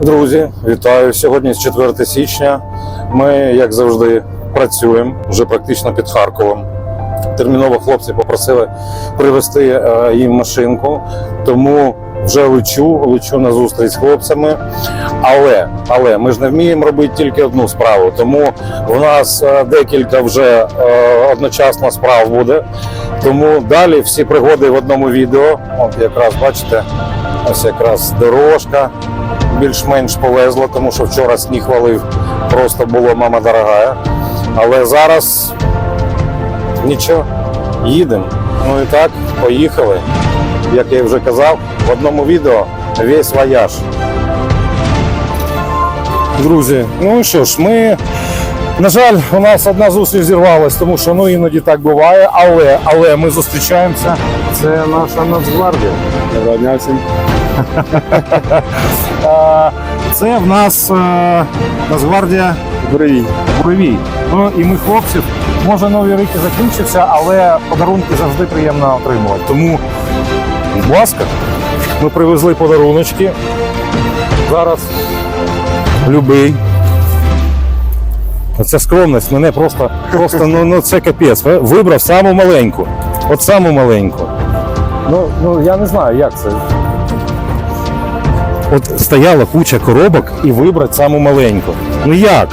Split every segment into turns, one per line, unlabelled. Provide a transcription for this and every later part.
Друзі, вітаю! Сьогодні 4 січня. Ми, як завжди, працюємо вже практично під Харковом. Терміново хлопці попросили привезти е, їм машинку, тому вже лечу, лечу на зустріч з хлопцями. Але, але ми ж не вміємо робити тільки одну справу, тому в нас е, декілька вже е, одночасно справ буде. Тому далі всі пригоди в одному відео. От якраз бачите, ось якраз дорожка більш-менш повезло, тому що вчора сніг валив, просто було мама дорога. Але зараз нічого, їдемо. Ну і так, поїхали. Як я вже казав, в одному відео весь вояж. Друзі, ну що ж, ми. На жаль, у нас одна зустріч зірвалась, тому що ну іноді так буває, але, але ми зустрічаємося. Це наша Нацгвардія.
Доброго дня всім.
Це в нас е, Нацгвардія
Буревій.
Буровій. Ну і ми хлопців. Може нові рики закінчаться, але подарунки завжди приємно отримувати. Тому, будь ласка, ми привезли подаруночки. Зараз любий. Оця скромність мене просто, просто ну, ну це капець. Вибрав саму маленьку. От саму маленьку. Ну, ну я не знаю, як це. От стояла куча коробок і вибрати саму маленьку. Ну як?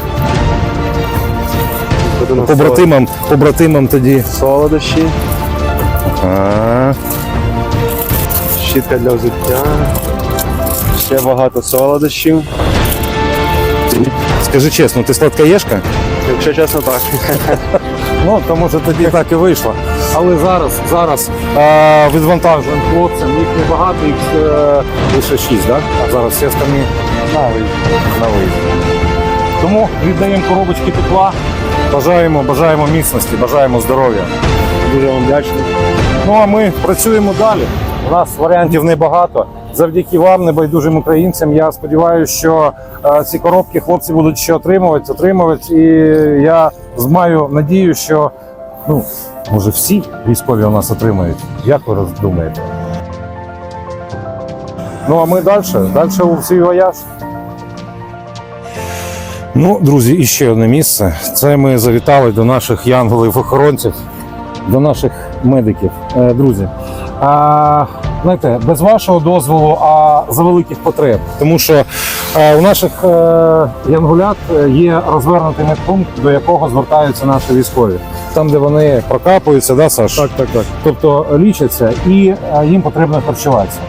Побратимам, побратимам тоді.
солодощі,
А,
щітка для взуття. Ще багато солодощів.
скажи чесно, ти сладкоєшка?
Якщо чесно, так.
Ну, то може тоді так і вийшло. Але зараз, зараз е, відвантажуємо хлопцям, їх небагато, їх е, лише шість, так? А зараз всі остальні на виїзд. На виїзд. Тому віддаємо коробочки тепла. Бажаємо, бажаємо міцності, бажаємо здоров'я.
Дуже вам вдячний.
Ну а ми працюємо далі. У нас варіантів небагато. Завдяки вам, небайдужим українцям. Я сподіваюся, що е, ці коробки хлопці будуть ще отримувати, отримувати. І я маю надію, що ну може всі військові у нас отримають. Як ви роздумаєте? Ну а ми далі, далі у свій вояж. Ну, друзі, і ще одне місце. Це ми завітали до наших янголів-охоронців, до наших медиків. Е, друзі, а, знаєте, без вашого дозволу, а за великих потреб. Тому що е, у наших е, янгулят е, є розвернутий медпункт, до якого звертаються наші військові. Там, де вони прокапуються, да, Саш?
Так, так, так.
тобто лічаться, і е, їм потрібно харчуватися.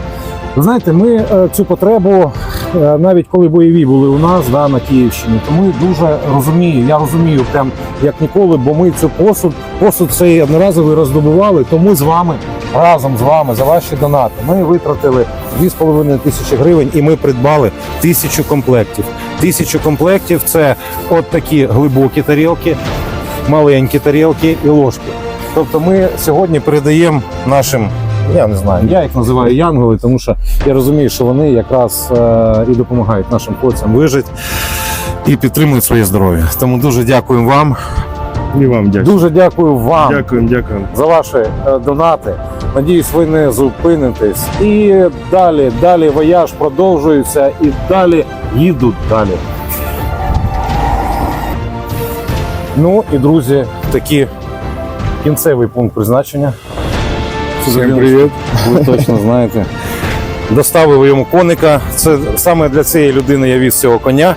Ви знаєте, ми е, цю потребу е, навіть коли бойові були у нас да, на Київщині, то ми дуже розумію. Я розумію, прям як ніколи, бо ми цю посуд, посуд цей одноразовий роздобували. То ми з вами разом з вами за ваші донати. Ми витратили 2,5 тисячі гривень, і ми придбали тисячу комплектів. Тисячу комплектів це от такі глибокі тарілки, маленькі тарілки і ложки. Тобто ми сьогодні передаємо нашим, я не знаю, я їх називаю янголи, тому що я розумію, що вони якраз е, і допомагають нашим хлопцям вижити і підтримують своє здоров'я. Тому дуже дякуємо вам.
І вам дякую.
Дуже дякую вам
Дякуємо, дякуємо.
за ваші е, донати. Надіюсь, ви не зупинитесь. І далі, далі вояж продовжується і далі їдуть далі. Ну і друзі, такі кінцевий пункт призначення.
Всім привіт.
Ви точно знаєте. Доставив йому коника. Це саме для цієї людини я віз цього коня.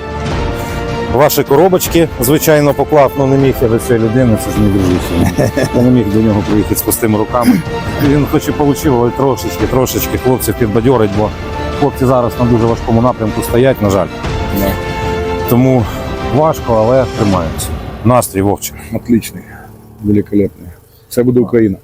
Ваші коробочки, звичайно, поклав, але не міг я до цієї людини, це ж не дружище. Я не міг до нього приїхати з пустими руками. Він хоч і отримав, але трошечки, трошечки хлопців підбадьорить, бо хлопці зараз на дуже важкому напрямку стоять, на жаль. Тому важко, але тримаються. Настрій вовче.
Отличний. Великолепний. Це буде Україна.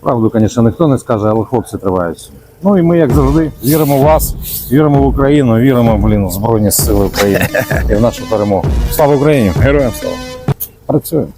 Правду, звісно, ніхто не скаже, але хлопці триваються. Ну і ми, як завжди, віримо в вас, віримо в Україну, віримо блін, в Збройні Сили України і в нашу перемогу. Слава Україні!
Героям слава.
Працюємо.